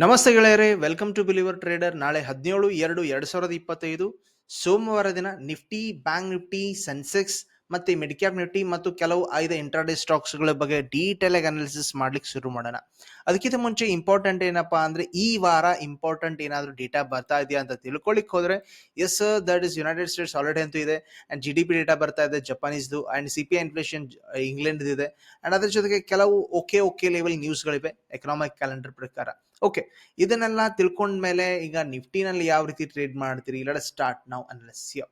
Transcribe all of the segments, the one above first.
ನಮಸ್ತೆ ಗೆಳೆಯರೇ welcome to believer trader ನಾಳೆ ಹದಿನೇಳು, ಎರಡು ಎರಡು ಸಾವಿರದ ಇಪ್ಪತ್ತೈದು. ಸೋಮವಾರ ದಿನ ನಿಫ್ಟಿ, ಬ್ಯಾಂಕ್ ನಿಫ್ಟಿ ಸೆನ್ಸೆಕ್ಸ್ ಮತ್ತೆ ಮಿಡ್ ಕ್ಯಾಪ್ ನಿಫ್ಟಿ ಮತ್ತು ಕೆಲವು ಆಯ್ದ ಇಂಟ್ರಾಡೇ ಸ್ಟಾಕ್ಸ್ಗಳ ಬಗ್ಗೆ ಡೀಟೇಲ್ ಆಗಿ ಅನಾಲಿಸಿಸ್ ಮಾಡ್ಲಿಕ್ಕೆ ಶುರು ಮಾಡೋಣ. ಅದಕ್ಕಿಂತ ಮುಂಚೆ ಇಂಪಾರ್ಟೆಂಟ್ ಏನಪ್ಪಾ ಅಂದ್ರೆ ಈ ವಾರ ಇಂಪಾರ್ಟೆಂಟ್ ಏನಾದರೂ ಡೇಟಾ ಬರ್ತಾ ಇದೆಯಾ ಅಂತ ತಿಳ್ಕೊಳ್ಳಿಕ್ ಹೋದ್ರೆ yes that is United States already ಅಂತೂ ಇದೆ. And G D P data ಬರ್ತಾ ಇದೆ ಜಪಾನೀಸ್ದು and C P inflation England ಇದೆ. ಅಂಡ್ ಅದ್ರ ಜೊತೆಗೆ ಕೆಲವು ಓಕೆ ಓಕೆ ಲೆವೆಲ್ ನ್ಯೂಸ್ಗಳಿವೆ ಎಕನಾಮಿಕ್ ಕ್ಯಾಲೆಂಡರ್ ಪ್ರಕಾರ. ಓಕೆ ಇದನ್ನೆಲ್ಲ ತಿಳ್ಕೊಂಡ್ಮೇಲೆ ಈಗ ನಿಫ್ಟಿನಲ್ಲಿ ಯಾವ ರೀತಿ ಟ್ರೇಡ್ ಮಾಡ್ತೀರಿ? ಇಲ್ಲ ಸ್ಟಾರ್ಟ್ ನಾವು ಅನಲಸ್ಯ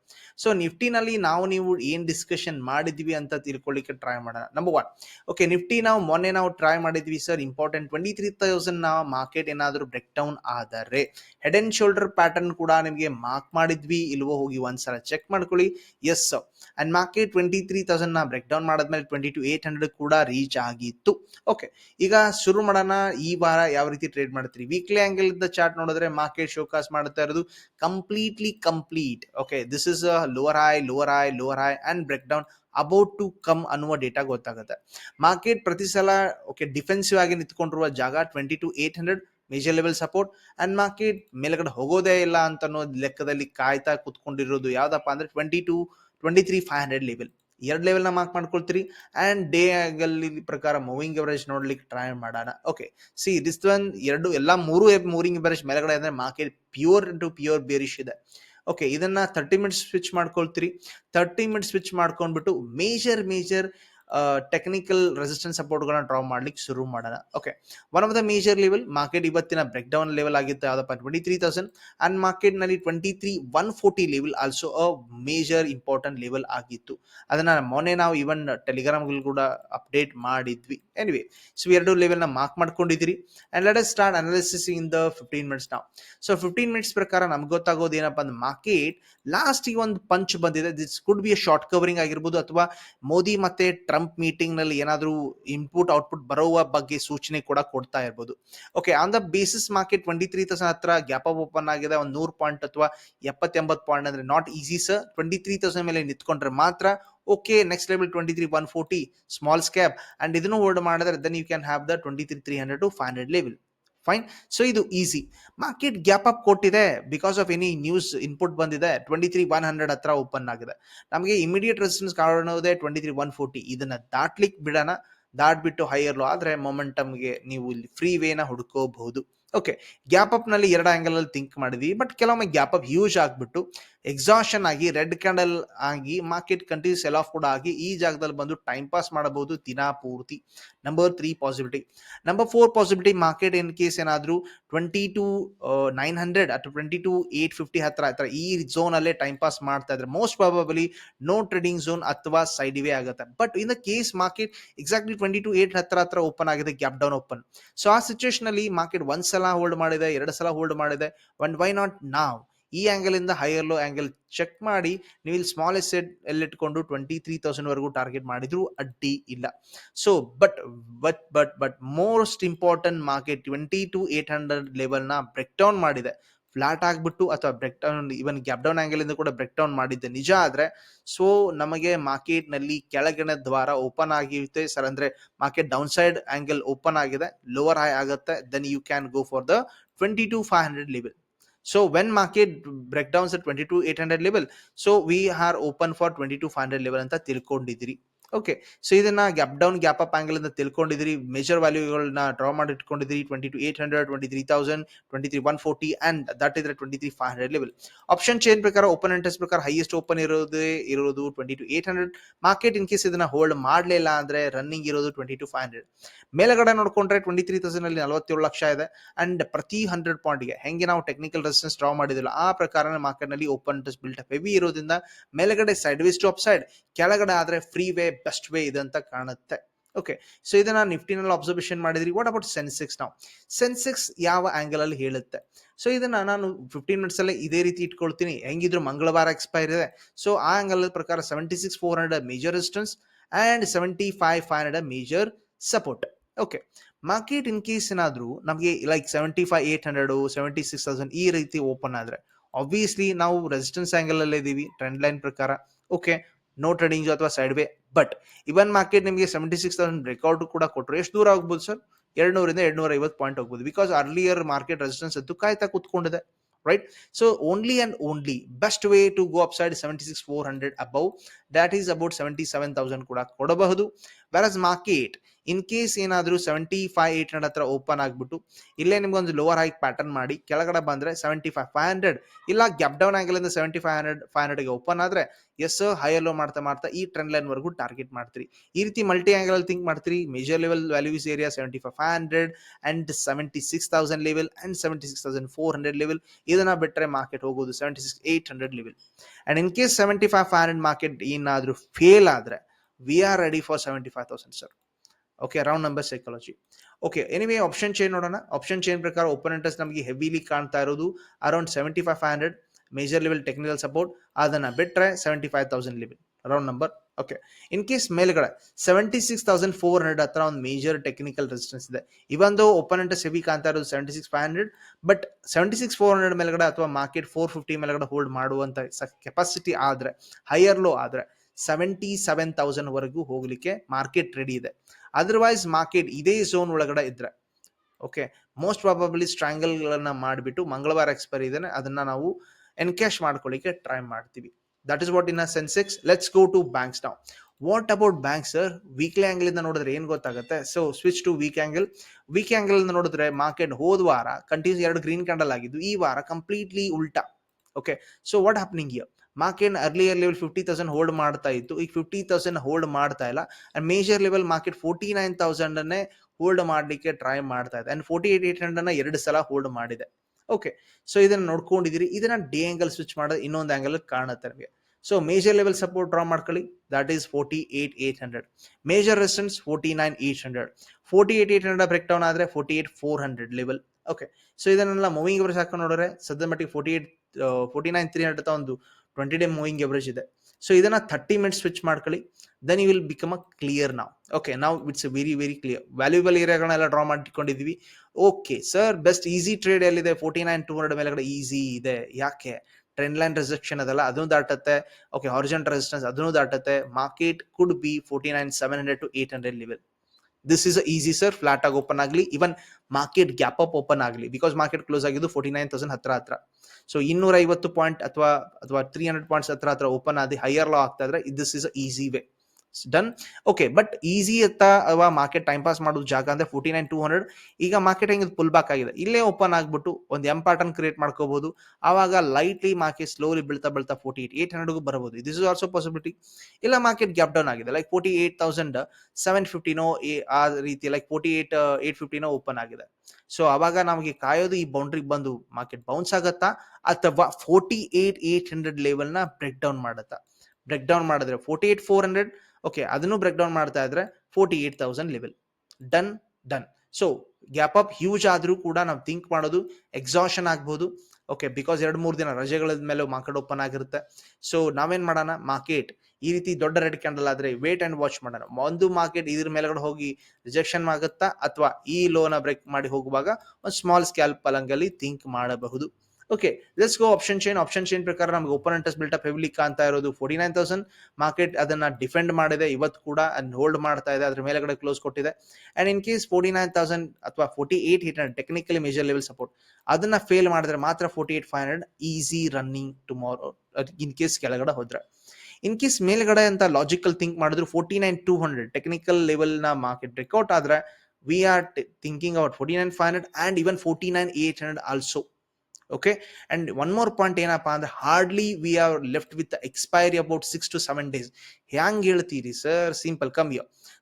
ಸೊ ನಿಫ್ಟಿನಲ್ಲಿ ನಾವು ನೀವು ಏನ್ ಡಿಸ್ಕಷನ್ ಮಾಡಿದ್ವಿ ಅಂತ ತಿಳ್ಕೊಳ್ಳಿಕ್ಕೆ ಟ್ರೈ ಮಾಡೋಣ. ನಂಬರ್ ಒನ್ ಓಕೆ ನಿಫ್ಟಿ ನಾವು ಮೊನ್ನೆ ನಾವು ಟ್ರೈ ಮಾಡಿದ್ವಿ sir important twenty three thousand ನಾವು ಮಾರ್ಕೆಟ್ ಏನಾದರೂ ಬ್ರೇಕ್ ಡೌನ್ ಆದರೆ ಹೆಡ್ ಅಂಡ್ ಶೋಲ್ಡರ್ ಪ್ಯಾಟರ್ನ್ ಕೂಡ ನಿಮಗೆ ಮಾರ್ಕ್ ಮಾಡಿದ್ವಿ, ಇಲ್ವೋ ಹೋಗಿ ಒಂದ್ಸಲ ಚೆಕ್ ಮಾಡ್ಕೊಳ್ಳಿ. Yes and market twenty three ತೌಸಂಡ್ನ break down ಮಾಡಿದ್ಮೇಲೆ ಟ್ವೆಂಟಿ ಟು ಏಟ್ ಹಂಡ್ರೆಡ್ ಕೂಡ ರೀಚ್ ಆಗಿತ್ತು. ಓಕೆ ಈಗ ಶುರು ಮಾಡೋಣ, ಈ ವಾರ ಯಾವ ರೀತಿ ಟ್ರೇಡ್ ಮಾಡ್ತೀರಿ. ವೀಕ್ಲಿ ಆಂಗಲ್ ಇಂದ ಚಾರ್ಟ್ ನೋಡಿದ್ರೆ ಮಾರ್ಕೆಟ್ ಶೋಕಾಸ್ ಮಾಡ್ತಾ ಇರೋದು completely complete okay this is lower high lower high lower high and break down about to come ಅನ್ನುವ ಡೇಟಾ ಗೊತ್ತಾಗುತ್ತೆ. ಮಾರ್ಕೆಟ್ ಪ್ರತಿ ಸಲ ಓಕೆ ಡಿಫೆನ್ಸಿವ್ ಆಗಿ ನಿಂತ್ಕೊಂಡಿರುವ ಜಾಗ twenty two eight hundred major level support and market ಮೇಲ್ಗಡೆ ಹೋಗೋದೇ ಇಲ್ಲ ಅಂತ ಅನ್ನೋ ಲೆಕ್ಕದಲ್ಲಿ ಕಾಯ್ತಾ ಕುತ್ಕೊಂಡಿರೋದು ಯಾವ್ದಪ್ಪ ಅಂದ್ರೆ twenty two twenty three five hundred level ಎರಡು ಲೆವೆಲ್ನ ಮಾರ್ಕ್ ಮಾಡ್ಕೊಳ್ತೀರಿ. ಅಂಡ್ ಡೇ ಆಗಲ್ಲಿ ಪ್ರಕಾರ ಮೂವಿಂಗ್ ಎವರೇಜ್ ನೋಡ್ಲಿಕ್ಕೆ ಟ್ರೈ ಮಾಡೋಣ. ಓಕೆ ಸಿ ದಿಸ್ ಒನ್ ಎರಡು, ಎಲ್ಲ ಮೂರು ಮೂವಿಂಗ್ ಎವರೇಜ್ ಮೇಲೆಗಡೆ ಅಂದ್ರೆ market pure to pure bearish ಇದೆ. ಓಕೆ ಇದನ್ನ ತರ್ಟಿ ಮಿನಿಟ್ಸ್ ಸ್ವಿಚ್ ಮಾಡ್ಕೊಳ್ತೀರಿ. ತರ್ಟಿ ಮಿನಿಟ್ಸ್ ಸ್ವಿಚ್ ಮಾಡ್ಕೊಂಡ್ಬಿಟ್ಟು ಮೇಜರ್ ಮೇಜರ್ ಟೆಕ್ನಿಕಲ್ ರೆಸಿಸ್ಟೆನ್ಸ್ ಸಪೋರ್ಟ್ಗಳನ್ನ ಡ್ರಾ ಮಾಡ್ಲಿಕ್ಕೆ ಶುರು ಮಾಡೋಣ. Okay one of the major level market ಇವತ್ತಿನ ಬ್ರೇಕ್ ಡೌನ್ ಲೆವೆಲ್ ಆಗಿತ್ತು, ಯಾವುದಪ್ಪ ಟ್ವೆಂಟಿ ತ್ರೀ ತೌಸಂಡ್ ಅಂಡ್ ಮಾರ್ಕೆಟ್ನಲ್ಲಿ twenty three one forty level also a major important level ಆಗಿತ್ತು. ಅದನ್ನ ಮೊನ್ನೆ ನಾವು ಇವನ್ ಟೆಲಿಗ್ರಾಮ್ಗಳು ಕೂಡ ಅಪ್ಡೇಟ್ ಮಾಡಿದ್ವಿ. ಎನಿವೆ ಸೊ ಎರಡು ಲೆವೆಲ್ನ mark ಮಾಡ್ಕೊಂಡಿದ್ರಿ and let us start analysis in the fifteen minutes ನಾವು ಸೊ ಫಿಫ್ಟೀನ್ ಮಿನಿಟ್ಸ್ ಪ್ರಕಾರ ನಮ್ಗೆ ಗೊತ್ತಾಗೋದು ಏನಪ್ಪ ಅಂದ್ರೆ ಮಾರ್ಕೆಟ್ ಲಾಸ್ಟ್ ಒಂದು ಪಂಚ್ ಬಂದಿದೆ. This could be a short covering ಆಗಿರ್ಬೋದು ಅಥವಾ ಮೋದಿ ಮತ್ತೆ ಟ್ರಂಪ್ ಮೀಟಿಂಗ್ನಲ್ಲಿ ಏನಾದರೂ ಇನ್ಪುಟ್ ಔಟ್ಪುಟ್ ಬರುವ ಬಗ್ಗೆ ಸೂಚನೆ ಕೂಡ ಕೊಡ್ತಾ ಇರ್ಬೋದು. Okay on the basis market twenty three thousand ಹತ್ರ ಗ್ಯಾಪ್ ಅಪ್ ಓಪನ್ ಆಗಿದೆ. ಒಂದು ನೂರು ಪಾಯಿಂಟ್ ಅಥವಾ ಎಪ್ಪತ್ತೆಂಬತ್ತು ಪಾಯಿಂಟ್ ಅಂದ್ರೆ not easy sir twenty three thousand ಮೇಲೆ ನಿಂತ್ಕೊಂಡ್ರೆ ಮಾತ್ರ okay next level twenty three one forty small cap and ಇದನ್ನು ಹೋಲ್ಡ್ ಮಾಡಿದ್ರೆ then you can have the twenty three three hundred to five hundred level fine so ಇದು easy market gap up ಕೊಟ್ಟಿದೆ because of any news input ಬಂದಿದೆ. Twenty three one hundred ಹತ್ರ open ಆಗಿದೆ. ನಮಗೆ immediate resistance ಕಾಣೋದೇ twenty three one forty ಇದನ್ನ ದಾಟ್ಲಿಕ್ಕೆ ಬಿಡೋಣ. ದಾಟ್ಬಿಟ್ಟು ಹೈಯರ್ ಲೋ ಆದ್ರೆ ಮೊಮೆಂಟಮ್ಗೆ ನೀವು ಇಲ್ಲಿ ಫ್ರೀ ವೇನ ಹುಡ್ಕೋಬಹುದು. ಓಕೆ ಗ್ಯಾಪ್ ಅಪ್ನಲ್ಲಿ ಎರಡು ಆಂಗಲ್ ಅಲ್ಲಿ ಥಿಂಕ್ ಮಾಡಿದ್ವಿ. ಬಟ್ ಕೆಲವೊಮ್ಮೆ ಗ್ಯಾಪ್ ಅಪ್ ಹ್ಯೂಜ್ ಆಗ್ಬಿಟ್ಟು ಎಕ್ಸಾಷನ್ ಆಗಿ ರೆಡ್ ಕ್ಯಾಂಡಲ್ ಆಗಿ ಮಾರ್ಕೆಟ್ ಕಂಟಿನ್ಯೂ ಸೆಲ್ ಆಫ್ ಕೂಡ ಆಗಿ, ಈ ಜಾಗದಲ್ಲಿ ಬಂದು ಟೈಮ್ ಪಾಸ್ ಮಾಡಬಹುದು, ದಿನ ಪೂರ್ತಿ. Number three possibility number four possibility market in case ಏನಾದರೂ ಟ್ವೆಂಟಿ ಟು ನೈನ್ ಹಂಡ್ರೆಡ್ ಅಥವಾ ಟ್ವೆಂಟಿ ಟು ಏಟ್ ಫಿಫ್ಟಿ ಹತ್ರ ಹತ್ರ ಈ ಝೋನ್ ಅಲ್ಲೇ ಟೈಮ್ ಪಾಸ್ ಮಾಡ್ತಾ ಇದ್ರೆ most probably no trading zone ಅಥವಾ ಸೈಡ್ ಇವೇ ಆಗುತ್ತೆ. But in the case market exactly twenty two eight ಹತ್ರ ಹತ್ರ ಓಪನ್ ಆಗಿದೆ ಗ್ಯಾಪ್ ಡೌನ್ ಓಪನ್ ಸೊ ಆ ಸಿಚುವೇಶನ್ ಅಲ್ಲಿ ಮಾರ್ಕೆಟ್ ಒಂದ್ಸಲ ಹೋಲ್ಡ್ ಮಾಡಿದೆ, ಎರಡು ಸಲ ಹೋಲ್ಡ್ ಮಾಡಿದೆ ಒನ್ ವೈ ನಾಟ್ ನಾವ್ ಈ ಆಂಗಲ್ ಇಂದ ಹೈಯರ್ ಲೋ ಆಂಗಲ್ ಚೆಕ್ ಮಾಡಿ, ನೀವು ಇಲ್ಲಿ ಸ್ಮಾಲ್ ಸೆಟ್ ಎಲ್ಲಿಟ್ಕೊಂಡು ಟ್ವೆಂಟಿ ತ್ರೀ ತೌಸಂಡ್ ವರೆಗೂ ಟಾರ್ಗೆಟ್ ಮಾಡಿದ್ರು ಅಡ್ಡಿ ಇಲ್ಲ. So but but but but most important market twenty two eight hundred ಲೆವೆಲ್ನ break down ಮಾಡಿದೆ. ಫ್ಲಾಟ್ ಆಗಿಬಿಟ್ಟು ಅಥವಾ break down even gap down angle ಇಂದ ಕೂಡ ಬ್ರೇಕ್ ಡೌನ್ ಮಾಡಿದ್ದೆ. ನಿಜ ಆದ್ರೆ ಸೊ ನಮಗೆ ಮಾರ್ಕೆಟ್ನಲ್ಲಿ ಕೆಳಗಿನ ದ್ವಾರ ಓಪನ್ ಆಗಿರುತ್ತೆ ಸರ್ ಅಂದ್ರೆ market down side angle open ಆಗಿದೆ ಲೋವರ್ ಹೈ ಆಗುತ್ತೆ then you can go for the twenty two five hundred level so when market break downs twenty two eight hundred level so we are open for twenty two five hundred level ಅಂತ ತಿಳ್ಕೊಂಡಿದ್ದೀರಿ okay so ಇದನ್ನ gap down gap up angle ಅಂತ ತಿಳ್ಕೊಂಡಿದ್ರಿ major ವ್ಯಾಲ್ಯೂಗಳನ್ನ draw ಮಾಡಿ ಇಟ್ಕೊಂಡಿದ್ರಿ twenty two eight hundred twenty three thousand twenty three one forty and that ಇದ್ರೆ twenty three five hundred level option chain ಪ್ರಕಾರ open interest ಪ್ರಕಾರ highest open ಇರೋದೇ ಇರೋದು twenty two eight hundred market in case ಇದನ್ನ hold ಮಾಡಲಿಲ್ಲ ಅಂದ್ರೆ running ಇರೋದು twenty two five hundred ಮೇಲಗಡೆ ನೋಡ್ಕೊಂಡ್ರೆ ಟ್ವೆಂಟಿ ತ್ರೀ ತೌಸಂಡ್ ಅಲ್ಲಿ ನಲವತ್ತೇಳು ಲಕ್ಷ ಇದೆ. ಅಂಡ್ ಪ್ರತಿ ಹಂಡ್ರೆಡ್ ಪಾಯಿಂಟ್ಗೆ ಹೆಂಗೆ ನಾವು ಟೆಕ್ನಿಕಲ್ ರೆಸಿಸ್ಟೆನ್ಸ್ ಡ್ರಾ ಮಾಡಿದಿಲ್ಲ ಆ ಪ್ರಕಾರ ಮಾರ್ಕೆಟ್ನಲ್ಲಿ ಓಪನ್ ಇಂಟ್ರೆಸ್ಟ್ ಬಿಲ್ಟ್ ಹೆವಿ ಇರೋದ್ರಿಂದ, ಮೇಲಗಡೆ side ways to up side ಕೆಳಗಡೆ ಆದ್ರೆ ಫ್ರೀ ವೇ ಬೆಸ್ಟ್ ವೇ ಇದೆ ಅಂತ ಕಾಣುತ್ತೆ. ಓಕೆ ಸೊ ಇದನ್ನ ನಿಫ್ಟಿನಲ್ಲಿ ಅಬ್ಸರ್ವೇಷನ್ ಮಾಡಿದ್ರಿ. ವಾಟ್ ಅಬೌಟ್ ಸೆನ್ಸೆಕ್ಸ್ ನಾವು ಸೆನ್ಸೆಕ್ಸ್ ಯಾವ ಆಂಗಲ್ ಅಲ್ಲಿ ಹೇಳುತ್ತೆ? ಸೊ ಇದನ್ನ ನಾನು ಫಿಫ್ಟೀನ್ ಮಿನಿಟ್ಸ್ ಅಲ್ಲೇ ಇದೇ ರೀತಿ ಇಟ್ಕೊಳ್ತೀನಿ. ಹೆಂಗಿದ್ರು ಮಂಗಳವಾರ ಎಕ್ಸ್ಪೈರ್ ಇದೆ. ಸೊ ಆ ಆಂಗಲ್ ಪ್ರಕಾರ seventy six four hundred major resistance and seventy five five hundred major support okay market in case ಏನಾದ್ರೂ ನಮಗೆ like seventy five eight hundred seventy six thousand ಈ ರೀತಿ ಓಪನ್ ಆದ್ರೆ ಆಬ್ವಿಯಸ್ಲಿ ನಾವು ರೆಸಿಸ್ಟೆನ್ಸ್ ಆಂಗಲ್ ಅಲ್ಲೇ ಇದೀವಿ ಟ್ರೆಂಡ್ ಲೈನ್ ಪ್ರಕಾರ. Okay no trading ಅಥವಾ side way but even market ನಿಮಗೆ ಸೆವೆಂಟಿ ಸಿಕ್ಸ್ ತೌಸಂಡ್ ಬ್ರೇಕ್ಔಟ್ ಕೂಡ ಕೊಟ್ಟರು ಎಷ್ಟು ದೂರ ಆಗ್ಬೋದು ಸರ್ ಎರಡ್ನೂರಿಂದ ಎರಡ್ನೂರ ಐವತ್ತು ಪಾಯಿಂಟ್ ಹೋಗ್ಬೋದು. ಬಿಕಾಸ್ ಅರ್ಲಿಯರ್ ಮಾರ್ಕೆಟ್ ರೆಸಿಸ್ಟೆನ್ಸ್ ಅಂತೂ ಕಾಯ್ತಾ ಕೂತ್ಕೊಂಡಿದೆ right so only and only best way to go up side seventy six four hundred above that is about seventy seven thousand ಕೂಡ ಕೊಡಬಹುದು. ವೆರಸ್ ಮಾರ್ಕೆಟ್ ಇನ್ ಕೇಸ್ ಏನಾದರೂ seventy five eight hundred ಹತ್ರ open ಆಗಿಬಿಟ್ಟು, ಇಲ್ಲೇ ನಿಮ್ಗೊಂದು lower high pattern ಮಾಡಿ, ಕೆಳಗಡೆ ಬಂದರೆ ಸೆವೆಂಟಿ ಫೈವ್ ಫೈವ್ ಹಂಡ್ರೆಡ್ ಇಲ್ಲ ಗ್ಯಾಪ್ ಡೌನ್ ಆಂಗಲಿಂದ ಸೆವೆಂಟಿ ಫೈವ್ ಹಂಡ್ರೆಡ್ ಫೈವ್ ಹಂಡ್ರೆಡ್ಗೆ ಓಪನ್ ಆದರೆ ಎಸ್ ಹೈಯರ್ ಲೋ ಮಾಡ್ತಾ ಮಾಡ್ತಾ ಈ ಟ್ರೆಂಡ್ ಲೈನ್ ವರೆಗೂ ಟಾರ್ಗೆಟ್ ಮಾಡ್ತೀರಿ. ಈ ರೀತಿ ಮಲ್ಟಿ ಆಂಗಲ್ ಥಿಂಕ್ ಮಾಡ್ತೀರಿ major level values area seventy five five hundred and seventy six thousand level and seventy six thousand four hundred level ಇದನ್ನ ಬಿಟ್ಟರೆ ಮಾರ್ಕೆಟ್ ಹೋಗೋದು seventy six eight hundred level and in case seventy five five hundred market ಏನಾದರೂ fail ಆದರೆ we are ready for seventy five thousand sir okay round number psychology okay anyway option chain ನೋಡೋಣ. Option chain ಪ್ರಕಾರ open interest ನಮಗೆ heavily ಕಾಣ್ತಾ ಇರೋದು around seventy five five hundred major level technical support ಅದನ್ನು ಬಿಟ್ಟರೆ seventy five thousand level round number okay in case ಮೇಲ್ಗಡೆ seventy six thousand four hundred ಹತ್ರ ಒಂದು ಮೇಜರ್ ಟೆಕ್ನಿಕಲ್ ರೆಸಿಸ್ಟೆನ್ಸ್ ಇದೆ. ಇವೊಂದು ಓಪನ್ ಇಂಟ್ರೆಸ್ಟ್ ಹೆವಿ ಕಾಣ್ತಾ ಇರೋದು seventy six five hundred but seventy six four hundred ಮೇಲ್ಗಡೆ ಅಥವಾ ಮಾರ್ಕೆಟ್ ಫೋರ್ ಫಿಫ್ಟಿ ಮೇಲ್ಗಡೆ hold ಮಾಡುವಂತ ಕೆಪಾಸಿಟಿ ಆದರೆ ಹೈಯರ್ ಲೋ ಆದ್ರೆ ಸೆವೆಂಟಿ ಸೆವೆನ್ ತೌಸಂಡ್ ವರೆಗೂ ಹೋಗ್ಲಿಕ್ಕೆ ಮಾರ್ಕೆಟ್ ರೆಡಿ ಇದೆ. ಅದರ್ವೈಸ್ ಮಾರ್ಕೆಟ್ ಇದೇ ಝೋನ್ ಒಳಗಡೆ ಇದ್ರೆ ಓಕೆ ಮೋಸ್ಟ್ ಪ್ರಾಬಬ್ಲಿ ಸ್ಟ್ರಾಂಗಲ್ಗಳನ್ನ ಮಾಡಿಬಿಟ್ಟು ಮಂಗಳವಾರ ಎಕ್ಸ್ಪೈರಿ ಇದೆ ಅದನ್ನ ನಾವು ಎನ್ಕ್ಯಾಶ್ ಮಾಡ್ಕೊಳ್ಳಿಕ್ಕೆ ಟ್ರೈ ಮಾಡ್ತೀವಿ. That is what in Sensex let's go to banks ನಾವು what about bank sir weekly angle ಇಂದ ನೋಡಿದ್ರೆ ಏನ್ ಗೊತ್ತಾಗುತ್ತೆ? So switch to week angle week angle ಇಂದ ನೋಡಿದ್ರೆ ಮಾರ್ಕೆಟ್ ಹೋದ ವಾರ ಕಂಟಿನ್ಯೂಸ್ ಎರಡು ಗ್ರೀನ್ ಕ್ಯಾಂಡಲ್ ಆಗಿದ್ದು, ಈ ವಾರ ಕಂಪ್ಲೀಟ್ಲಿ ಉಲ್ಟಾ okay so what happening here market earlier level fifty thousand hold ಮಾಡ್ತಾ ಇತ್ತು. ಈಗ ಫಿಫ್ಟಿ ತೌಸಂಡ್ ಹೋಲ್ಡ್ ಮಾಡ್ತಾ ಇಲ್ಲ. And major level market forty nine ತೌಸಂಡನ್ನೇ hold ಮಾಡಲಿಕ್ಕೆ ಟ್ರೈ ಮಾಡ್ತಾ ಇದೆ. And forty eight eight hundred ಎರಡು ಸಲ ಹೋಲ್ಡ್ ಮಾಡಿದೆ. ಓಕೆ ಸೊ ಇದನ್ನ ನೋಡ್ಕೊಂಡಿದ್ದೀರಿ ಇದನ್ನ ಡಿ ಆಂಗಲ್ ಸ್ವಿಚ್ ಮಾಡೋದು ಇನ್ನೊಂದು ಆಂಗಲ್ ಕಾಣುತ್ತೆ ನಮಗೆ. So major level support draw ಮಾಡ್ಕೊಳ್ಳಿ. That is forty eight eight hundred major resistance forty nine eight hundred forty eight eight hundred break down ಆದ್ರೆ forty eight four hundred level okay so ಇದನ್ನೆಲ್ಲ moving averages ಹಾಕೊಂಡು ನೋಡಿದ್ರೆ ಸದ್ಯ ಮಟ್ಟಿಗೆ forty eight forty nine three hundred ಒಂದು twenty day moving average ಇದೆ. So ಇದನ್ನ thirty minutes switch ಮಾಡ್ಕೊಳ್ಳಿ. Then you will become a clear ನಾವು ಓಕೆ ನಾವು it's very very clear valuable ಏರಿಯಾಗಳನ್ನೆಲ್ಲ draw ಮಾಡಿಕೊಂಡಿದ್ವಿ. Okay sir best easy trade ಎಲ್ಲಿದೆ? Forty nine two hundred ಮೇಲೆಗಡೆ easy ಇದೆ. ಯಾಕೆ? Trend line resistance ಅದಲ್ಲ ಅದನ್ನು ದಾಟತ್ತೆ. ಓಕೆ ಹಾರಿಜೆಂಟ್ ರೆಸಿಸ್ಟೆನ್ಸ್ ಅದನ್ನು ದಾಟತ್ತೆ. Market could be forty nine seven hundred to eight hundred level this is easy sir flat ಆಗಿ open ಆಗಲಿ. Even market gap up open ಆಗಲಿ. Because market close ಆಗಿದ್ದು forty nine thousand ಹತ್ರ ಹತ್ರ. So ಇನ್ನೂರ ಐವತ್ತು point ಅಥವಾ ಅಥವಾ ತ್ರೀ ಹಂಡ್ರೆಡ್ ಪಾಯಿಂಟ್ಸ್ ಹತ್ರ ಹತ್ರ ಓಪನ್ ಆದಿ ಹೈಯರ್ ಲಾ ಆಗ್ತಾ ಇದ್ರೆ this is easy way done okay but easy ಅತ್ತ ಅಥವಾ ಮಾರ್ಕೆಟ್ ಟೈಮ್ ಪಾಸ್ ಮಾಡೋದು ಜಾಗ ಅಂದ್ರೆ ಫೋರ್ಟಿ ನೈನ್ ಟೂ ಹಂಡ್ರೆಡ್ ಈಗ ಮಾರ್ಕೆಟ್ ಹೆಂಗ್ ಪುಲ್ ಬ್ಯಾಕ್ ಆಗಿದೆ? ಇಲ್ಲೇ ಓಪನ್ ಆಗ್ಬಿಟ್ಟು ಒಂದು ಎಂ ಪ್ಯಾಟರ್ನ್ ಕ್ರಿಯೇಟ್ ಮಾಡ್ಕೋಬಹುದು ಆವಾಗ ಲೈಟ್ಲಿ ಮಾರ್ಕೆಟ್ ಸ್ಲೋಲಿ ಬೀಳ್ತಾ ಬೀಳ್ತಾ ಫೋರ್ಟಿ ಏಟ್ ಏಟ್ ಹಂಡ್ರೆಡ್ಗೂ ಬರಬಹುದು ದಿಸ್ ಇಸ್ ಆಲ್ಸೋ ಪಾಸಿಬಿಲಿಟಿ ಇಲ್ಲ ಮಾರ್ಕೆಟ್ ಗ್ಯಾಪ್ ಡೌನ್ ಆಗಿದೆ. Like forty eight thousand seven ಫಿಫ್ಟಿನೋ ಆ ರೀತಿ ಲೈಕ್ ಫೋರ್ಟಿ ಏಟ್ ಏಟ್ ಫಿಫ್ಟಿನೋ ಓಪನ್ ಆಗಿದೆ. ಸೊ ಅವಾಗ ನಮಗೆ ಕಾಯೋದು ಈ ಬೌಂಡ್ರಿಗೆ ಬಂದು ಮಾರ್ಕೆಟ್ ಬೌನ್ಸ್ ಆಗತ್ತಾ? ಅಥವಾ ಫೋರ್ಟಿ ಏಟ್ ಏಟ್ ಹಂಡ್ರೆಡ್ ಲೆವೆಲ್ನ ಬ್ರೇಕ್ ಡೌನ್ ಮಾಡತ್ತಾ? ಬ್ರೇಕ್ ಡೌನ್ ಮಾಡಿದ್ರೆ forty eight four hundred okay ಅದನ್ನು ಬ್ರೇಕ್ ಡೌನ್ ಮಾಡ್ತಾ ಇದ್ರೆ forty eight thousand level done done so gap up huge ಆದ್ರೂ ಕೂಡ ನಾವು ಥಿಂಕ್ ಮಾಡೋದು ಎಕ್ಸಾಷನ್ ಆಗ್ಬೋದು. ಓಕೆ ಬಿಕಾಸ್ ಎರಡು ಮೂರು ದಿನ ರಜೆಗಳ ಮೇಲೆ ಮಾರ್ಕೆಟ್ ಓಪನ್ ಆಗಿರುತ್ತೆ. ಸೊ ನಾವೇನ್ ಮಾಡೋಣ? ಮಾರ್ಕೆಟ್ ಈ ರೀತಿ ದೊಡ್ಡ ರೆಡ್ ಕ್ಯಾಂಡಲ್ ಆದ್ರೆ ವೇಟ್ ಅಂಡ್ ವಾಚ್ ಮಾಡೋಣ. ಒಂದು ಮಾರ್ಕೆಟ್ ಇದ್ರ ಮೇಲ್ಗಡೆ ಹೋಗಿ ರಿಜೆಕ್ಷನ್ ಆಗುತ್ತಾ? ಅಥವಾ ಈ ಲೋನ ಬ್ರೇಕ್ ಮಾಡಿ ಹೋಗುವಾಗ ಒಂದು ಸ್ಮಾಲ್ ಸ್ಕ್ಯಾಲ್ಪ್ ಪಲಂಗಲ್ಲಿ ಥಿಂಕ್ ಮಾಡಬಹುದು. Okay let's go option chain option chain ಪ್ರಕಾರ ನಮಗೆ ಓಪನ್ ಇಂಟ್ರೆಸ್ಟ್ ಅಪ್ ಹೆವಿಲಿ ಅಂತ ಇರೋದು ಫೋರ್ಟಿ ನೈನ್ ತೌಸಂಡ್ ಮಾರ್ಕೆಟ್ ಅದನ್ನ ಡಿಫೆಂಡ್ ಮಾಡಿದೆ. ಇವತ್ತು ಕೂಡ ಅಂಡ್ ಹೋಲ್ಡ್ ಮಾಡ್ತಾ ಇದೆ. ಅದ್ರ ಮೇಲೆಗಡೆ ಕ್ಲೋಸ್ ಕೊಟ್ಟಿದೆ. And in case forty nine thousand ಅಥವಾ forty eight eight and technically major level support ಅದನ್ನ ಫೇಲ್ ಮಾಡಿದ್ರೆ ಮಾತ್ರ forty eight five hundred easy running tomorrow in case ಕೆಳಗಡೆ ಹೋದ್ರೆ. ಇನ್ ಕೇಸ್ ಮೇಲ್ಗಡೆ ಅಂತ ಲಾಜಿಕಲ್ ಥಿಂಕ್ ಮಾಡಿದ್ರು forty nine two hundred technical ಲೆವೆಲ್ನ market breakout ಆದ್ರೆ we are thinking about forty nine five hundred and even forty nine eight hundred also okay and one more point ಏನಪ್ಪಾ ಅಂದ್ರೆ hardly we are left with expiry about six to seven days ಹ್ಯಾಂಗ್ ಹೇಳ್ತೀರಿ sir? Simple ಕಮ್ಮಿ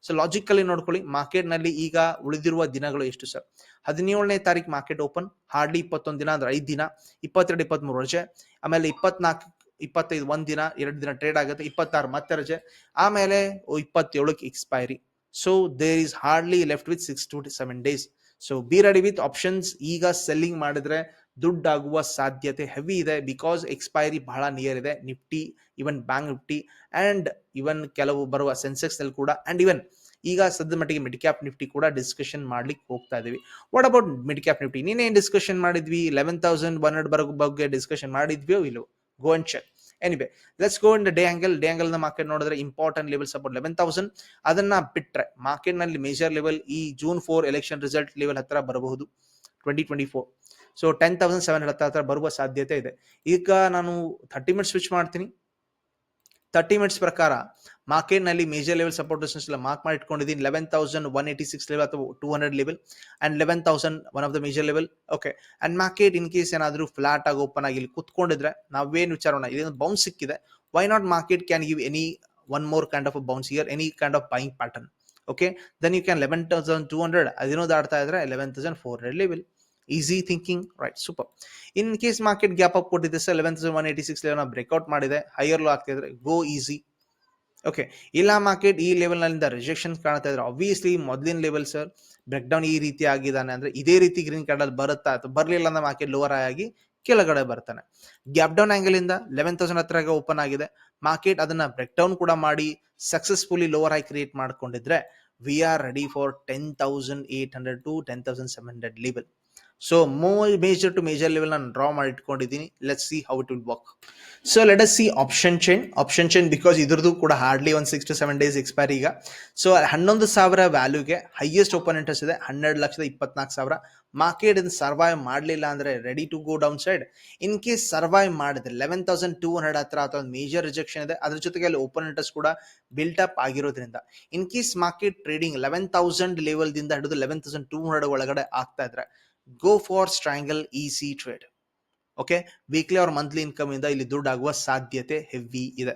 so logically ನೋಡ್ಕೊಳ್ಳಿ ಮಾರ್ಕೆಟ್ನಲ್ಲಿ ಈಗ ಉಳಿದಿರುವ ದಿನಗಳು ಎಷ್ಟು ಸರ್? ಹದಿನೇಳನೇ ತಾರೀಕು ಮಾರ್ಕೆಟ್ ಓಪನ್ ಹಾರ್ಡ್ಲಿ ಇಪ್ಪತ್ತೊಂದು ದಿನ ಅಂದ್ರೆ ಐದು ದಿನ, ಇಪ್ಪತ್ತೆರಡು, ಇಪ್ಪತ್ಮೂರು ರಜೆ, ಆಮೇಲೆ ಇಪ್ಪತ್ನಾಲ್ಕು, ಇಪ್ಪತ್ತೈದು ಒಂದು ದಿನ, ಎರಡು ದಿನ ಟ್ರೇಡ್ ಆಗುತ್ತೆ, ಇಪ್ಪತ್ತಾರು ಮತ್ತೆ ರಜೆ, ಆಮೇಲೆ ಇಪ್ಪತ್ತೇಳಕ್ಕೆ expiry so there is hardly left with six to seven days so be ready with options ಈಗ ಸೆಲ್ಲಿಂಗ್ ಮಾಡಿದ್ರೆ ದುಡ್ಡಾಗುವ ಸಾಧ್ಯತೆ ಹೆವಿ ಇದೆ ಬಿಕಾಸ್ ಎಕ್ಸ್ಪೈರಿ ಬಹಳ ನಿಯರ್ ಇದೆ. Nifty even bank Nifty and even ಕೆಲವು ಬರುವ ಸೆನ್ಸೆಕ್ಸ್ನಲ್ಲಿ ಕೂಡ ಅಂಡ್ ಇವನ್ ಈಗ ಸದ್ಯ ಮಟ್ಟಿಗೆ ಮಿಡ್ ಕ್ಯಾಪ್ ನಿಫ್ಟಿ ಕೂಡ ಡಿಸ್ಕಷನ್ ಮಾಡ್ಲಿಕ್ಕೆ ಹೋಗ್ತಾ ಇದೀವಿ what about mid cap Nifty? ನೀನೇನು ಡಿಸ್ಕಷನ್ ಮಾಡಿದ್ವಿ? ಲೆವೆನ್ ತೌಸಂಡ್ ಒನ್ ಹಂಡ್ರೆಡ್ ಬರೋ ಬಗ್ಗೆ ಡಿಸ್ಕಷನ್ ಮಾಡಿದ್ವಿಯೋ ಇಲ್ಲೋ go and check anyway let's go in the day angle day ಆಂಗಲ್ನ market ನೋಡಿದ್ರೆ important level support eleven thousand ಅದನ್ನ ಬಿಟ್ರೆ ಮಾರ್ಕೆಟ್ನಲ್ಲಿ ಮೇಜರ್ ಲೆವೆಲ್ ಈ June four election result level ಹತ್ರ ಬರಬಹುದು. Twenty twenty four so ten thousand seven ಬರುವ ಸಾಧ್ಯತೆ ಇದೆ. ಈಗ ನಾನು ಥರ್ಟಿ ಮಿನಿಟ್ಸ್ ಸ್ವಿಚ್ ಮಾಡ್ತೀನಿ. ತರ್ಟಿ ಮಿನಿಟ್ಸ್ ಪ್ರಕಾರ ಮಾರ್ಕೆಟ್ನಲ್ಲಿ ಮೇಜರ್ ಲೆವೆಲ್ ಸಪೋರ್ಟ್ ಎಲ್ಲ ಮಾರ್ಕ್ ಮಾಡಿ ಇಟ್ಕೊಂಡಿದ್ದೀನಿ eleven thousand one eighty six level ಅಥವಾ two hundred level and eleven thousand one of the major level okay and market in case ಏನಾದರೂ flat ಆಗಿ open ಆಗಿ ಇಲ್ಲಿ ಕುತ್ಕೊಂಡಿದ್ರೆ ನಾವೇನು ವಿಚಾರೋಣ ಇದೊಂದು ಬೌನ್ಸ್ ಸಿಕ್ಕಿದೆ. Why not market can give any one more kind of bounce here any kind of buying pattern okay then you can eleven thousand two hundred ಅದೇನೋ ದಾಡ್ತಾ ಇದ್ರೆ eleven thousand four hundred level easy thinking right super in case market gap up ಕೊಟ್ಟಿದೆ sir eleven thousand one eighty six level breakout ಮಾಡಿದೆ. Higher low ಆಗ್ತಿದ್ರೆ go easy okay ಇಲ್ಲ market ಈ level ನಲ್ಲಿಂದ rejection ಕಾಣ್ತಾ ಇದ್ರೆ ಆಬ್ವಿಯಸ್ಲಿ ಮೊದಲಿನ level sir break down ಈ ರೀತಿ ಆಗಿದ್ದಾನೆ ಅಂದ್ರೆ ಇದೇ ರೀತಿ ಗ್ರೀನ್ ಕಾರ್ಡ್ ಅಲ್ಲಿ ಬರುತ್ತಾ ಅಥವಾ ಬರಲಿಲ್ಲ ಅಂದ್ರೆ ಮಾರ್ಕೆಟ್ ಲೋವರ್ ಆಗಿ ಕೆಳಗಡೆ ಬರ್ತಾನೆ. ಗ್ಯಾಪ್ ಡೌನ್ ಆಂಗಲ್ ಇಂದ ಲೆವೆನ್ ತೌಸಂಡ್ ಹತ್ರ ಓಪನ್ ಆಗಿದೆ. ಮಾರ್ಕೆಟ್ ಅದನ್ನ ಬ್ರೇಕ್ ಡೌನ್ ಕೂಡ ಮಾಡಿ ಸಕ್ಸಸ್ಫುಲಿ ಲೋವರ್ ಹೈ ಕ್ರಿಯೇಟ್ ಮಾಡ್ಕೊಂಡಿದ್ರೆ we are ready for ten thousand eight hundred to ten thousand seven hundred level so ಮೋ ಮೇಜರ್ ಟು ಮೇಜರ್ ಲೆವೆಲ್ ನಾನು draw ಮಾಡಿ ಇಟ್ಕೊಂಡಿದ್ದೀನಿ let see how it will work so let us see option chain option chain because ಇದ್ರದ್ದು ಕೂಡ hardly ಒಂದು six to seven days expire ಈಗ. So ಹನ್ನೊಂದು ಸಾವಿರ ವ್ಯಾಲ್ಯೂಗೆ ಹೈಯೆಸ್ಟ್ ಓಪನ್ ಇಂಟ್ರೆಸ್ಟ್ ಇದೆ ಹನ್ನೆರಡು ಲಕ್ಷದ ಇಪ್ಪತ್ನಾಲ್ಕು ಸಾವಿರ. ಮಾರ್ಕೆಟ್ ಇದನ್ನು ಸರ್ವೈವ್ ಮಾಡಲಿಲ್ಲ ಅಂದ್ರೆ ready to go down side in case survive ಮಾಡಿದ್ರೆ ಲೆವೆನ್ ತೌಸಂಡ್ ಟೂ ಹಂಡ್ರೆಡ್ ಹತ್ರ ಅಥವಾ ಮೇಜರ್ ರಿಜೆಕ್ಷನ್ ಇದೆ, ಅದ್ರ ಜೊತೆಗೆ ಅಲ್ಲಿ ಓಪನ್ ಇಂಟ್ರೆಸ್ಟ್ ಕೂಡ ಬಿಲ್ಟ್ ಅಪ್ ಆಗಿರೋದ್ರಿಂದ. In case market trading eleven thousand ಲೆವೆಲ್ದಿಂದ ಹಿಡಿದು ಲೆವೆನ್ ತೌಸಂಡ್ ಟೂ ಹಂಡ್ರೆಡ್ ಒಳಗಡೆ ಆಗ್ತಾ ಇದ್ರೆ go for strangle easy trade okay weekly ಅವ್ರ ಮಂತ್ಲಿ ಇನ್ಕಮ್ ಇಂದ ಇಲ್ಲಿ ದುಡ್ಡು ಆಗುವ ಸಾಧ್ಯತೆ ಹೆವಿ ಇದೆ.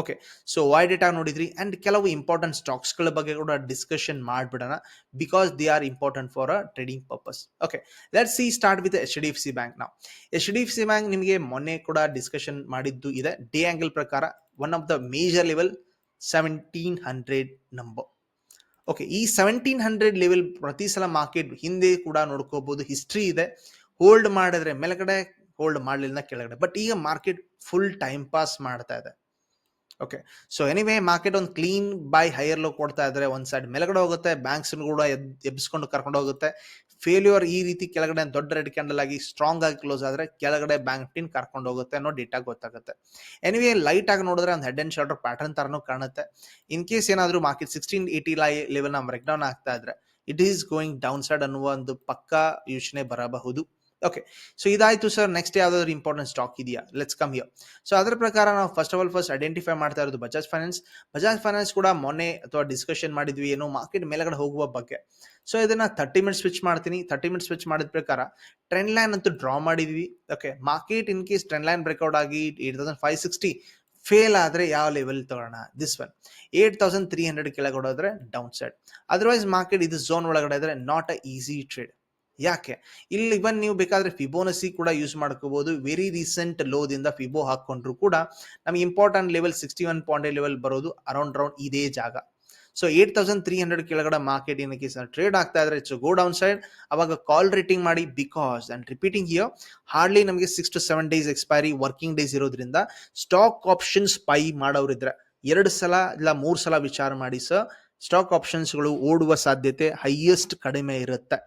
ಓಕೆ ಸೊ ವೈ ಡೇಟಾ ನೋಡಿದ್ರಿ? ಅಂಡ್ ಕೆಲವು ಇಂಪಾರ್ಟೆಂಟ್ ಸ್ಟಾಕ್ಸ್ಗಳ ಬಗ್ಗೆ ಕೂಡ discussion ಮಾಡ್ಬಿಡೋಣ. Because they are important for a trading purpose okay let see start with H D F C bank ನಾವು H D F C bank ನಿಮಗೆ ಮೊನ್ನೆ ಕೂಡ ಡಿಸ್ಕಷನ್ ಮಾಡಿದ್ದು ಇದೆ. ಡೇ ಆ್ಯಂಗಲ್ ಪ್ರಕಾರ one of the major level seventeen hundred number okay ಈ seventeen hundred level ಪ್ರತಿ ಸಲ ಮಾರ್ಕೆಟ್ ಹಿಂದೆ ಕೂಡ ನೋಡ್ಕೋಬಹುದು ಹಿಸ್ಟ್ರಿ ಇದೆ. ಹೋಲ್ಡ್ ಮಾಡಿದ್ರೆ ಮೇಲ್ಗಡೆ ಹೋಲ್ಡ್ ಮಾಡಲಿಲ್ಲ ಕೆಳಗಡೆ. ಬಟ್ ಈಗ ಮಾರ್ಕೆಟ್ ಫುಲ್ ಟೈಮ್ ಪಾಸ್ ಮಾಡ್ತಾ ಇದೆ. ಓಕೆ ಸೊ ಎನಿವೇ ಮಾರ್ಕೆಟ್ ಒಂದು ಕ್ಲೀನ್ ಬೈ ಹೈಯರ್ ಲೋ ಕೊಡ್ತಾ ಇದ್ರೆ ಒಂದ್ ಸೈಡ್ ಮೇಲ್ಗಡೆ ಹೋಗುತ್ತೆ. ಬ್ಯಾಂಕ್ಸ್ ಕೂಡ ಎಬ್ಬಿಸ್ಕೊಂಡು ಕರ್ಕೊಂಡು ಹೋಗುತ್ತೆ. ಫೇಲ್ಯೂರ್ ಈ ರೀತಿ ಕೆಳಗಡೆ ದೊಡ್ಡ ರೆಡ್ ಕ್ಯಾಂಡಲ್ ಆಗಿ ಸ್ಟ್ರಾಂಗ್ ಆಗಿ ಕ್ಲೋಸ್ ಆದ್ರೆ ಕೆಳಗಡೆ ಬ್ಯಾಂಕ್ ಟಿನ್ ಕರ್ಕೊಂಡು ಹೋಗುತ್ತೆ ಅನ್ನೋ ಡೇಟಾ ಗೊತ್ತಾಗುತ್ತೆ. ಎನಿವೇ ಲೈಟ್ ಆಗಿ ನೋಡಿದ್ರೆ ಒಂದು ಹೆಡ್ ಅಂಡ್ ಶೋಲ್ಡರ್ ಪ್ಯಾಟರ್ನ್ ತರನು ಕಾಣುತ್ತೆ. ಇನ್ ಕೇಸ್ ಏನಾದರೂ ಮಾರ್ಕೆಟ್ ಸಿಕ್ಸ್ಟೀನ್ ಏಯ್ಟಿ ಲೈ ಲೆವೆಲ್ನ ಬ್ರೇಕ್ ಡೌನ್ ಆಗ್ತಾ ಇದ್ರೆ it is going down side ಅನ್ನುವ ಒಂದು ಪಕ್ಕಾ ಯೋಚನೆ ಬರಬಹುದು. ಓಕೆ ಸೊ ಇದಾಯ್ತು ಸರ್ ನೆಕ್ಸ್ಟ್ ಯಾವ್ದಾದ್ರು ಇಂಪಾರ್ಟೆಂಟ್ ಸ್ಟಾಕ್ ಇದೆಯಾ? ಲೆಟ್ಸ್ ಕಮ್ ಹಿಯರ್ ಸೊ ಅದರ ಪ್ರಕಾರ ನಾವು first of all first identify ಮಾಡ್ತಾ ಇರೋದು ಬಜಾಜ್ ಫೈನಾನ್ಸ್ ಬಜಾಜ್ ಫೈನಾನ್ಸ್ ಕೂಡ ಮೊನ್ನೆ ಅಥವಾ ಡಿಸ್ಕಷನ್ ಮಾಡಿದ್ವಿ, ಏನೋ ಮಾರ್ಕೆಟ್ ಮೇಲೆಗಡೆ ಹೋಗುವ ಬಗ್ಗೆ. ಸೊ ಇದನ್ನ ತರ್ಟಿ ಮಿನಿಟ್ಸ್ ಸ್ವಿಚ್ ಮಾಡ್ತೀನಿ. ತರ್ಟಿ ಮಿನಿಟ್ಸ್ ಸ್ವಿಚ್ ಮಾಡಿದ ಪ್ರಕಾರ ಟ್ರೆಂಡ್ ಲೈನ್ ಅಂತೂ ಡ್ರಾ ಮಾಡಿದ್ವಿ. Okay market in case trend line breakout ಆಗಿ eight thousand five sixty fail ಆದರೆ ಯಾವ ಲೆವೆಲ್ ತಗೋಣ this one eight thousand three hundred ಕೆಳಗಡೆ ಹೋದ್ರೆ ಡೌನ್ ಸೈಡ್ ಅದರ್ವೈಸ್ ಮಾರ್ಕೆಟ್ ಇದು ಝೋನ್ ಒಳಗಡೆ ಇದ್ರೆ ನಾಟ್ ಅ ಈಸಿ ಟ್ರೇಡ್ ಯಾಕೆ? ಇಲ್ಲಿ ಇವನ್ ನೀವು ಬೇಕಾದ್ರೆ ಫಿಬೋನಸಿ ಕೂಡ ಯೂಸ್ ಮಾಡ್ಕೋಬಹುದು ವೆರಿ ರೀಸೆಂಟ್ ಲೋದಿಂದ ಫಿಬೋ ಹಾಕೊಂಡ್ರು ಕೂಡ ನಮ್ಗೆ important level sixty one point level ಬರೋದು ಅರೌಂಡ್ ರೌಂಡ್ ಇದೇ ಜಾಗ. So eight thousand three hundred ಕೆಳಗಡೆ ಮಾರ್ಕೆಟ್ ಏನಕ್ಕೆ ಟ್ರೇಡ್ ಆಗ್ತಾ ಇದ್ರೆ ಇಟ್ಸ್ ಗೋ ಡೌನ್ ಸೈಡ್ ಅವಾಗ ಕಾಲ್ ರೇಟಿಂಗ್ ಮಾಡಿ because and repeating here hardly ನಮಗೆ six to seven days expiry working days ಇರೋದ್ರಿಂದ ಸ್ಟಾಕ್ ಆಪ್ಷನ್ಸ್ ಬೈ ಮಾಡೋರಿದ್ರೆ ಎರಡು ಸಲ ಇಲ್ಲ ಮೂರು ಸಲ ವಿಚಾರ ಮಾಡಿ ಸರ್ ಸ್ಟಾಕ್ ಆಪ್ಷನ್ಸ್ಗಳು ಓಡುವ ಸಾಧ್ಯತೆ ಹೈಯೆಸ್ಟ್ ಕಡಿಮೆ ಇರುತ್ತೆ.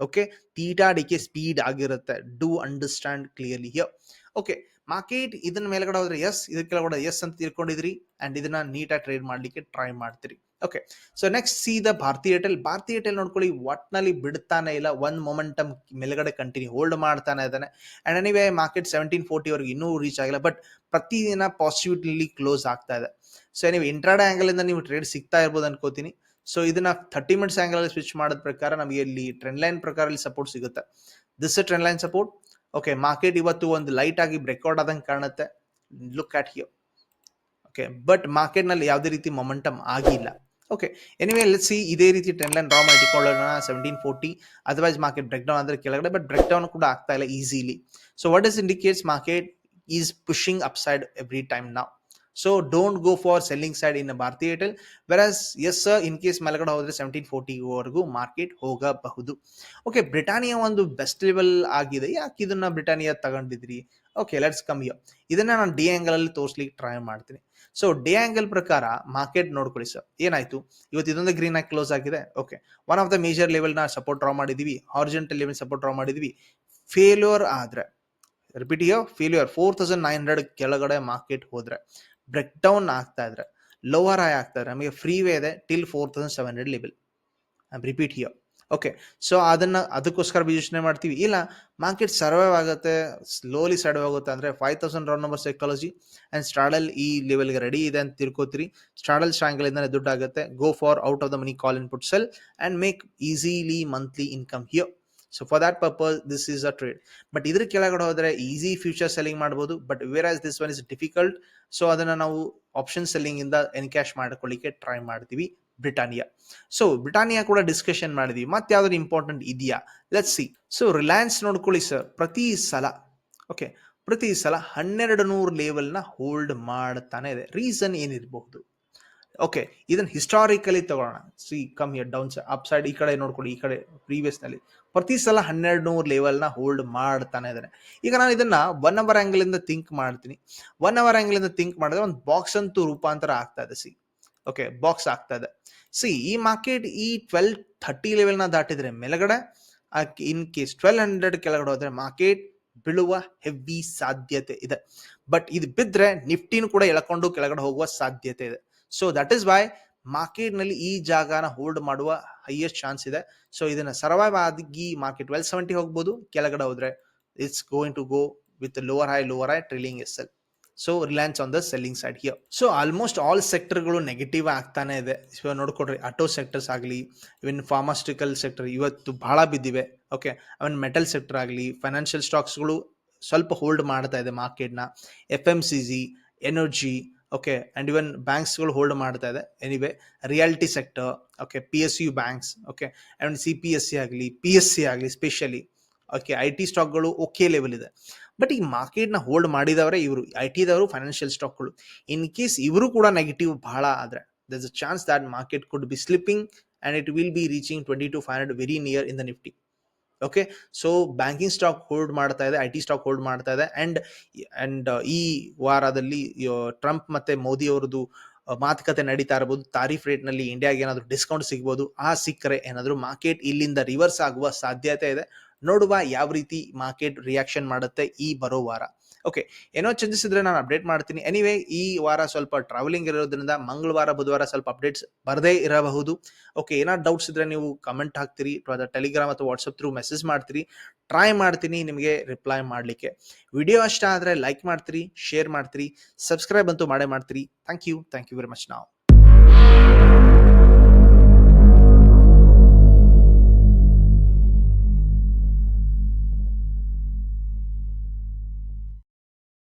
ಓಕೆ ತೀಟಾಡಿಕೆ ಸ್ಪೀಡ್ ಆಗಿರುತ್ತೆ. Do understand clearly here okay market ಇದನ್ನ ಮೇಲ್ಗಡೆ ಹೋದ್ರೆ ಎಸ್ ಇದಕ್ಕೆ ಕೆಳಗಡೆ ಎಸ್ ಅಂತ ತಿಳ್ಕೊಂಡಿದ್ರಿ. ಅಂಡ್ ಇದನ್ನ ನೀಟಾಗಿ ಟ್ರೇಡ್ ಮಾಡ್ಲಿಕ್ಕೆ ಟ್ರೈ ಮಾಡ್ತೀರಿ. Okay so next see the Bharti Airtel Bharti Airtel ನೋಡ್ಕೊಳ್ಳಿ, ಒಟ್ನಲ್ಲಿ ಬಿಡ್ತಾನೆ ಇಲ್ಲ. ಒಂದ್ ಮೊಮೆಂಟಮ್ ಮೇಲ್ಗಡೆ ಕಂಟಿನ್ಯೂ ಹೋಲ್ಡ್ ಮಾಡ್ತಾನೆ ಇದ್ದಾನೆ. ಅಂಡ್ ಎನಿವೇ ಮಾರ್ಕೆಟ್ ಸೆವೆಂಟೀನ್ ಫೋರ್ಟಿವರೆಗೆ ಇನ್ನೂ ರೀಚ್ ಆಗಿಲ್ಲ. ಬಟ್ ಪ್ರತಿದಿನ ಪಾಸಿಟಿವ್ಲಿ ಕ್ಲೋಸ್ ಆಗ್ತಾ ಇದೆ. ಸೊ ನೀವು ಇಂಟ್ರಾಡೆ ಆಂಗಲ್ ಇಂದ ನೀವು ಟ್ರೇಡ್ ಸಿಗ್ತಾ ಇರ್ಬೋದು ಅನ್ಕೋತೀನಿ. ಸೊ ಇದನ್ನ ಥರ್ಟಿ ಮಿನಿಟ್ಸ್ ಆಂಗಲ್ ಅಲ್ಲಿ ಸ್ವಿಚ್ ಮಾಡಿದ ಪ್ರಕಾರ ನಮಗೆ ಇಲ್ಲಿ ಟ್ರೆಂಡ್ ಲೈನ್ ಪ್ರಕಾರ ಇಲ್ಲಿ ಸಪೋರ್ಟ್ ಸಿಗುತ್ತೆ. This trend line support okay market ಇವತ್ತು ಒಂದು ಲೈಟ್ ಆಗಿ ಬ್ರೇಕ್ಔಟ್ ಆದಂಗೆ ಕಾಣುತ್ತೆ. Look at here okay but ಮಾರ್ಕೆಟ್ನಲ್ಲಿ ಯಾವುದೇ ರೀತಿ ಮೊಮೆಂಟಮ್ ಆಗಿಲ್ಲ. ಓಕೆ ಎನಿವೇ ಲೆಟ್ ಸಿ ಇದೇ ರೀತಿ ಟ್ರೆಂಡ್ ಲೈನ್ ಡ್ರಾ ಮಾಡಿ ಇಟ್ಕೊಳ್ಳೋಣ seventeen forty otherwise market break down ಅಂದ್ರೆ ಕೆಳಗಡೆ ಬಟ್ ಬ್ರೇಕ್ ಡೌನ್ ಕೂಡ ಆಗ್ತಾ ಇಲ್ಲ easily so what is indicates market is pushing up side every time ನಾವು so don't go for selling side in Bharti Airtel versus is in case ಮಲಗಡೆ ಹೋದ್ರೆ seventeen ಫೋರ್ಟಿವರೆಗೂ market ಹೋಗಬಹುದು. Okay Britannia ಒಂದು best level ಆಗಿದೆ. ಯಾಕೆ ಇದನ್ನ Britannia ತಗೊಂಡಿದ್ರಿ? Okay let's come ಯೋ ಇದನ್ನ ನಾನು ಡಿ ಆಂಗಲ್ ಅಲ್ಲಿ ತೋರಿಸ್ಲಿಕ್ಕೆ ಟ್ರೈ ಮಾಡ್ತೀನಿ. ಸೊ ಡಿ ಆಂಗಲ್ ಪ್ರಕಾರ ಮಾರ್ಕೆಟ್ ನೋಡ್ಕೊಳ್ಳಿ ಸರ್ ಏನಾಯ್ತು? ಇವತ್ತು ಇದೊಂದು ಗ್ರೀನ್ ಆಗಿ ಕ್ಲೋಸ್ ಆಗಿದೆ. Okay one of the major ಲೆವೆಲ್ನ support draw ಮಾಡಿದೀವಿ. ಹಾರ್ಜೆಂಟಲ್ ಲೆವೆಲ್ ಸಪೋರ್ಟ್ ಡ್ರಾ ಮಾಡಿದೀವಿ. ಫೇಲ್ಯೂರ್ ಆದ್ರೆ. Repeat year failure four thousand nine hundred ಕೆಳಗಡೆ ಮಾರ್ಕೆಟ್ ಹೋದ್ರೆ. ಬ್ರೇಕ್ ಡೌನ್ ಆಗ್ತಾ ಇದ್ರೆ ಲೋವರ್ ಆಯ್ ಆಗ್ತಾ ಇದ್ರೆ ನಮಗೆ ಫ್ರೀ ವೇ ಇದೆ till four thousand seven hundred level repeat here okay so ಅದನ್ನ, ಅದಕ್ಕೋಸ್ಕರ ಯೋಚನೆ ಮಾಡ್ತೀವಿ. ಇಲ್ಲ ಮಾರ್ಕೆಟ್ ಸರ್ವೈವ್ ಆಗುತ್ತೆ ಸ್ಲೋಲಿ ಸರ್ವೈವ್ ಆಗುತ್ತೆ ಅಂದ್ರೆ five thousand round number psychology and straddle ಈ ಲೆವೆಲ್ಗೆ ರೆಡಿ ಇದೆ ಅಂತ ತಿಳ್ಕೊತೀರಿ. ಸ್ಟ್ರಾಡಲ್ ಸ್ಟ್ರಾಂಗಲ್ ಇಂದಾನೆ ದುಡ್ಡು ಆಗುತ್ತೆ. Go for out of the money call in put sell and make easily monthly income here so for that purpose this is a trade but ಇದ್ರ ಕೆಳಗಡೆ ಹೋದ್ರೆ ಈಸಿ ಫ್ಯೂಚರ್ ಸೆಲ್ಲಿಂಗ್ ಮಾಡ್ಬೋದು. But whereas this one is difficult so ಅದನ್ನ ನಾವು option selling ಇಂದ encash ಮಾಡ್ಕೊಳ್ಳಿಕ್ಕೆ try ಮಾಡ್ತೀವಿ Britannia. So Britannia ಕೂಡ ಡಿಸ್ಕಷನ್ ಮಾಡಿದ್ವಿ. ಮತ್ತೆ ಯಾವ್ದಾದ್ರು ಇಂಪಾರ್ಟೆಂಟ್ ಇದೆಯಾ? ಲೆಟ್ ಸಿ ಸೊ ರಿಲಯನ್ಸ್ ನೋಡ್ಕೊಳ್ಳಿ ಸರ್ ಪ್ರತಿ ಸಲ ಓಕೆ ಪ್ರತಿ ಸಲ ಹನ್ನೆರಡು ನೂರು ಲೆವೆಲ್ನ ಹೋಲ್ಡ್ ಮಾಡ್ತಾನೆ ಇದೆ. ರೀಸನ್ ಏನಿರಬಹುದು? ಓಕೆ ಇದನ್ನ ಹಿಸ್ಟಾರಿಕಲಿ ತಗೊಳ್ಳೋಣ see come here down up side ಈ ಕಡೆ ನೋಡ್ಕೊಳ್ಳಿ, ಈ ಕಡೆ ಪ್ರೀವಿಯಸ್ನಲ್ಲಿ. ಪ್ರತಿ ಸಲ ಹನ್ನೆರಡು ನೂರು ಲೆವೆಲ್ನ ಹೋಲ್ಡ್ ಮಾಡ್ತಾನೆ ಇದ್ದಾನೆ ಈಗ ನಾನು ಇದನ್ನ ಒನ್ ಅವರ್ ಆ್ಯಂಗಲಿಂದ ಥಿಂಕ್ ಮಾಡ್ತೀನಿ. ಒನ್ ಅವರ್ ಆ್ಯಂಗಲಿಂದ ಥಿಂಕ್ ಮಾಡಿದ್ರೆ ಒಂದು ಬಾಕ್ಸ್ ಅಂತೂ ರೂಪಾಂತರ ಆಗ್ತಾ ಇದೆ. ಸಿ ಓಕೆ ಬಾಕ್ಸ್ ಆಗ್ತಾ ಇದೆ. ಸಿ ಈ ಮಾರ್ಕೆಟ್ ಈ ಟ್ವೆಲ್ ಥರ್ಟಿ ಲೆವೆಲ್ನ ದಾಟಿದ್ರೆ ಮೇಲಗಡೆ ಇನ್ ಕೇಸ್ ಟ್ವೆಲ್ ಹಂಡ್ರೆಡ್ ಕೆಳಗಡೆ ಹೋದ್ರೆ ಮಾರ್ಕೆಟ್ ಬೀಳುವ ಹೆವಿ ಸಾಧ್ಯತೆ ಇದೆ. ಬಟ್ ಇದು ಬಿದ್ದರೆ ನಿಫ್ಟಿನೂ ಕೂಡ ಎಳ್ಕೊಂಡು ಕೆಳಗಡೆ ಹೋಗುವ ಸಾಧ್ಯತೆ ಇದೆ. ಸೊ ದಟ್ ಇಸ್ ವೈ ಮಾರ್ಕೆಟ್ನಲ್ಲಿ ಈ ಜಾಗನ ಹೋಲ್ಡ್ ಮಾಡುವ ಹೈಯೆಸ್ಟ್ ಚಾನ್ಸ್ ಇದೆ. ಸೊ ಇದನ್ನ ಸರ್ವೈವ್ ಆಗಿ ಮಾರ್ಕೆಟ್ ಟ್ವೆಲ್ ಸೆವೆಂಟಿ ಹೋಗ್ಬೋದು. ಕೆಳಗಡೆ ಹೋದ್ರೆ it's going to go with lower high lower high trailing S L so Reliance on the selling side here so almost all ಸೆಕ್ಟರ್ಗಳು negative ಆಗ್ತಾನೆ ಇದೆ. ಇವಾಗ ನೋಡ್ಕೊಡ್ರಿ ಆಟೋ ಸೆಕ್ಟರ್ಸ್ ಆಗಲಿ ಇವನ್ ಫಾರ್ಮಾಸ್ಟಿಕಲ್ ಸೆಕ್ಟರ್ ಇವತ್ತು ಬಹಳ ಬಿದ್ದಿವೆ. ಓಕೆ ಅವನ್ ಮೆಟಲ್ ಸೆಕ್ಟರ್ ಆಗಲಿ ಫೈನಾನ್ಷಿಯಲ್ ಸ್ಟಾಕ್ಸ್ಗಳು ಸ್ವಲ್ಪ ಹೋಲ್ಡ್ ಮಾಡ್ತಾ ಇದೆ ಮಾರ್ಕೆಟ್ನ. F M C G energy okay and even ಬ್ಯಾಂಕ್ಸ್ಗಳು hold ಮಾಡ್ತಾ ಇದೆ. Anyway reality sector okay P S U banks okay and C P S C ಆಗಲಿ ಪಿ ಎಸ್ ಸಿ ಆಗಲಿ ಸ್ಪೆಷಲಿ ಓಕೆ ಐ ಟಿ ಸ್ಟಾಕ್ಗಳು okay level ಇದೆ. But ಈ ಮಾರ್ಕೆಟ್ನ hold ಮಾಡಿದವರೇ ಇವರು I ಟಿದವರು financial ಸ್ಟಾಕ್ಗಳು ಇನ್ ಕೇಸ್ ಇವರು ಕೂಡ ನೆಗೆಟಿವ್ ಬಹಳ ಆದರೆ there's a chance that market could be slipping and it will be reaching twenty two five hundred very near in the Nifty okay so banking stock hold ಮಾಡ್ತಾ ಇದೆ I T stock hold ಮಾಡ್ತಾ ಇದೆ and and ಈ ವಾರದಲ್ಲಿ Trump ಮತ್ತೆ ಮೋದಿ ಅವರದು ಮಾತುಕತೆ ನಡೀತಾ ಇರಬಹುದು ತಾರೀಫ್ ರೇಟ್ನಲ್ಲಿ ಇಂಡಿಯಾಗೆ ಏನಾದರೂ ಡಿಸ್ಕೌಂಟ್ ಸಿಗ್ಬೋದು, ಆ ಸಿಕ್ಕರೆ ಏನಾದರೂ ಮಾರ್ಕೆಟ್ ಇಲ್ಲಿಂದ ರಿವರ್ಸ್ ಆಗುವ ಸಾಧ್ಯತೆ ಇದೆ. ನೋಡುವ ಯಾವ ರೀತಿ ಮಾರ್ಕೆಟ್ ರಿಯಾಕ್ಷನ್ ಮಾಡುತ್ತೆ ಈ ಬರೋ ವಾರ. ಓಕೆ ಏನೋ ಚೇಂಜಸ್ ಇದ್ರೆ ನಾನು ಅಪ್ಡೇಟ್ ಮಾಡ್ತೀನಿ. ಎನಿವೇ ಈ ವಾರ ಸ್ವಲ್ಪ ಟ್ರಾವೆಲಿಂಗ್ ಇರೋದ್ರಿಂದ ಮಂಗಳವಾರ, ಬುಧವಾರ ಸ್ವಲ್ಪ ಅಪ್ಡೇಟ್ಸ್ ಬರದೇ ಇರಬಹುದು. ಓಕೆ ಏನಾದ್ರು ಡೌಟ್ಸ್ ಇದ್ರೆ ನೀವು ಕಮೆಂಟ್ ಹಾಕ್ತೀರಿ, ಅಥವಾ ಟೆಲಿಗ್ರಾಮ್ ಅಥವಾ ವಾಟ್ಸಪ್ ಥ್ರೂ ಮೆಸೇಜ್ ಮಾಡ್ತೀರಿ. ಟ್ರೈ ಮಾಡ್ತೀನಿ ನಿಮಗೆ ರಿಪ್ಲೈ ಮಾಡಲಿಕ್ಕೆ. ವಿಡಿಯೋ ಇಷ್ಟ ಆದರೆ ಲೈಕ್ ಮಾಡ್ತೀರಿ ಶೇರ್ ಮಾಡ್ತೀರಿ ಸಬ್ಸ್ಕ್ರೈಬ್ ಅಂತೂ ಮಾಡೇ ಮಾಡ್ತೀರಿ. Thank you thank you very much ನಾವು